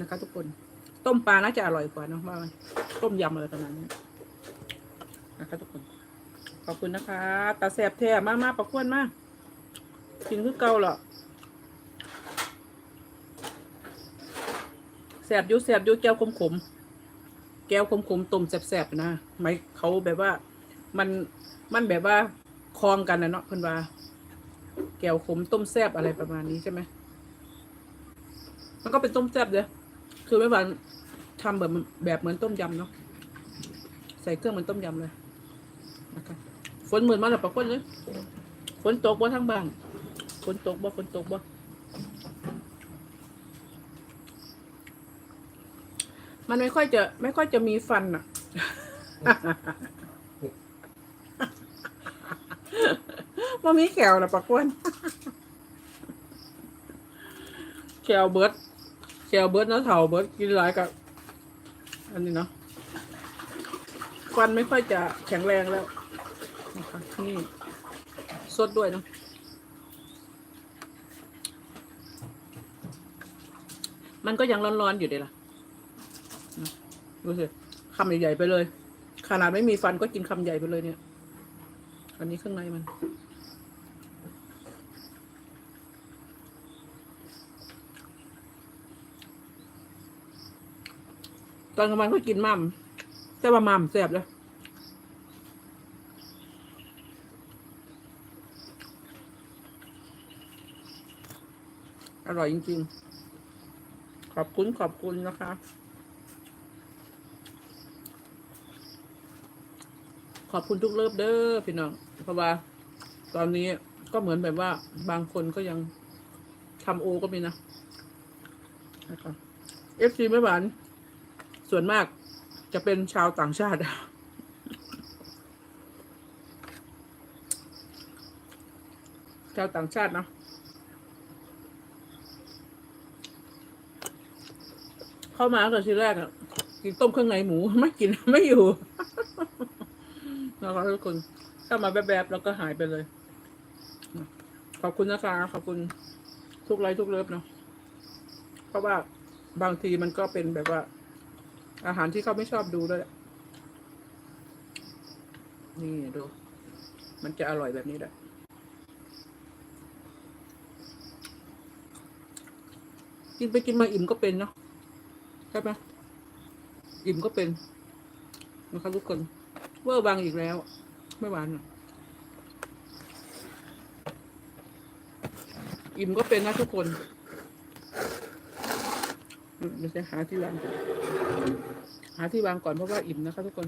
นะคะ ทุกคน ต้มปลาน่าจะอร่อยกว่านอะว่าต้มยำอะไรประมาณนี้นะคะทุกคน ขอบคุณนะคะตาแสบแท้มากมากประควนมากกินคือเก่าเหรอแสบยุแสบยุแก้วขมขมแก้วขมขมต้มแสบๆนะไหมเขาแบบว่า มันมันแบบว่าคลองกันนะเนาะเพิ่นว่า แก้วขมต้มแซบอะไรประมาณนี้ใช่ไหมมันก็เป็นต้มแซบเลย คือไม่หวานทำแบบแบบเหมือนต้มยำเนาะใส่เครื่องเหมือนต้มยำเลยนะคะฝนเหมือนมาแล้วปะคนเลยฝนตกบ่ทั้งบ้านฝนตกบ่ฝนตกบ่มันไม่ค่อยจะ ไม่ค่อยจะมีฟันอะว่ามีแขวนะปะควนแขวเบิร์ด แขวเบิร์ดนะเถาเบิร์ดกินหลายกับ อันนี้เนาะฟันไม่ค่อยจะแข็งแรงแล้วนะคะนี่สดด้วยเนาะมันก็ยังร้อนๆอยู่เลยล่ะนะดูสิคำใหญ่ๆไปเลย ขนาดไม่มีฟันก็กินคำใหญ่ไปเลยเนี่ย อันนี้ข้างในมัน ตอนกลางวันก็กินมั่มแต่ว่ามั่มแซ่บเลยอร่อยจริง ๆ ขอบคุณขอบคุณนะคะ ขอบคุณทุกเลิฟเด้อพี่น้องเพราะว่า ตอนนี้ก็เหมือนแบบว่า บางคนก็ยังทำโอก็มีนะนะคะเอฟซีไม่หวาน ส่วนมากจะเป็นชาวต่างชาติ ชาวต่างชาติเนาะเข้ามาตอนทีแรกอะกินต้มเครื่องในหมูไม่กินไม่อยู่นะคะทุกคนเข้ามาแบบๆแล้วก็หายไปเลย ขอบคุณนะคะขอบคุณทุกไลค์ทุกเลิฟเนาะเพราะว่าบางทีมันก็เป็นแบบว่า อาหารที่เขาไม่ชอบดูด้วยแลนี่ดู มันจะอร่อยแบบนี้แหละกินไปกินมาอิ่มก็เป็นเนาะใช่ไหมอิ่มก็เป็นนะคะทุกคนเวอร์บางอีกแล้ว ไม่หวานอิ่มก็เป็นนะทุกคน เดี๋ยวจะหาที่วางก่อนหาที่วางก่อนเพราะว่าอิ่มนะคะทุกคน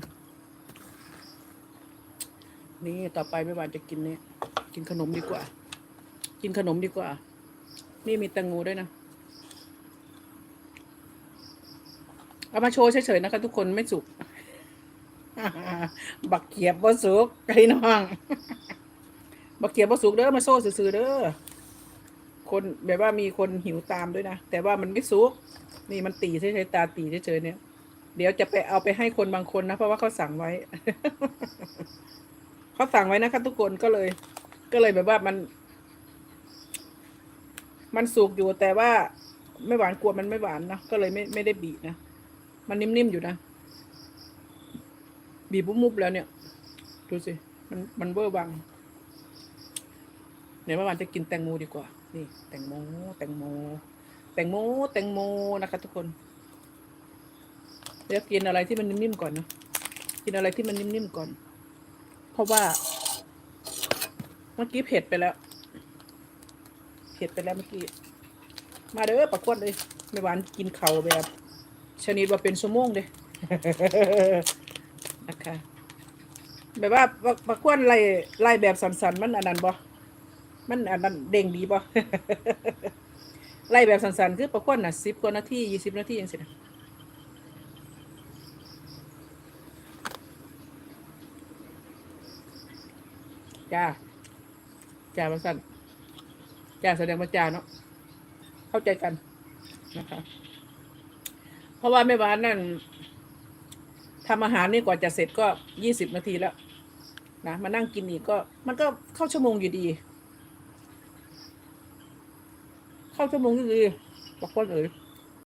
นี่ต่อไปไม่วานจะกินเนี่ยกินขนมดีกว่า กินขนมดีกว่า นี่มีแตงโมด้วยนะเอามาโชว์เฉยๆนะคะทุกคนไม่สุก บักเขียบบ่สุกไอ้น้อง บักเขียบบ่สุกเด้อมาโซ่ซื่อๆเด้อคนแบบว่ามีคนหิวตามด้วยนะ แต่ว่ามันไม่สุก นี่มันตีเฉยๆตาตีเฉยๆเนี่ย เดี๋ยวจะไปเอาไปให้คนบางคนนะ เพราะว่าเขาสั่งไว้ เขาสั่งไว้นะคะทุกคนก็เลย ก็เลยแบบว่ามัน มันสุกอยู่แต่ว่าไม่หวานกลัวมันไม่หวานนะก็เลยไม่ไม่ได้บีนะมันนิ่มๆอยู่นะบีบมุบแล้วเนี่ย ดูสิ มันมันเวอร์วังเดี๋ยวเมื่อวานจะกินแตงโมดีกว่า นี่ แตงโม แตงโม แตงโมแตงโมนะคะทุกคนเดี๋ยวกินอะไรที่มันนิ่มๆก่อนนะกินอะไรที่มันนิ่มๆก่อน เพราะว่า เมื่อกี้เผ็ดไปแล้ว เผ็ดไปแล้วเมื่อกี้ มาเด้อปักควนเลยไม่หวานกินเข่าแบบชนิดว่าเป็นชั่วโมงเลยนะคะแบบว่าปักปักควนไล่ไล่แบบสันๆมันอันนั้นบ่มันอันนั้นเด้งดีบ่ ไล่แบบสันๆ คือปักควนน่ะสิบกว่านาทียี่สิบนาทียังสิจ้าจ้ามาสั่นจ้าแสดงว่าจ้าเนาะเข้าใจกันนะคะ เพราะว่าแม่บ้านนั่นทำอาหารนี่กว่าจะเสร็จก็ยี่สิบนาทีแล้วนะมานั่งกินอีกก็ มันก็เข้าชั่วโมงอยู่ดี เข้าชั่วโมงอยู่ดีบอกคนเอ๋ย